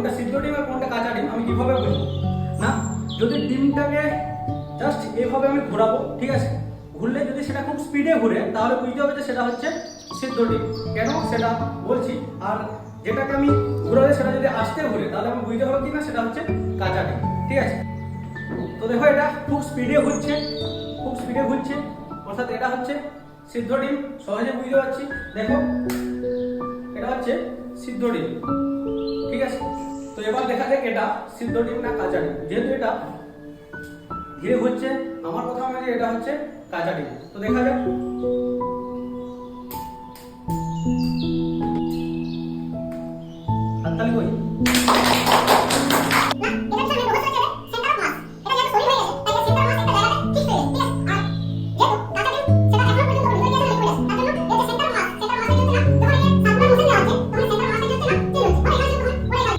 কোনটা সিদ্ধ ডিম আর কোনটা কাঁচা ডিম, আমি কীভাবে বুঝব না, যদি ডিমটাকে জাস্ট এভাবে আমি ঘোরাবো, ঠিক আছে? ঘুরলে যদি সেটা খুব স্পিডে ঘুরে, তাহলে বুঝতে হবে যে সেটা হচ্ছে সিদ্ধ ডিম। কেন? সেটা বলছি। আর যেটাকে আমি ঘুরালে সেটা যদি আসতে ঘুরে, তাহলে আমি বুঝতে পারব কি না সেটা হচ্ছে কাঁচা ডিম, ঠিক আছে? তো দেখো, এটা খুব স্পিডে ঘুরছে, খুব স্পিডে ঘুরছে। অর্থাৎ এটা হচ্ছে সিদ্ধ ডিম, সহজে বুঝতে পারছি। দেখো, এটা হচ্ছে সিদ্ধ ডিম, ঠিক আছে? ডিম এটা সিদ্ধ ডিম না কাঁচা ডিম। যেহেতু এটা ধীরে হচ্ছে, আমার কথা মানে এটা হচ্ছে কাঁচা ডিম। তো দেখা যাক। হাততালি কই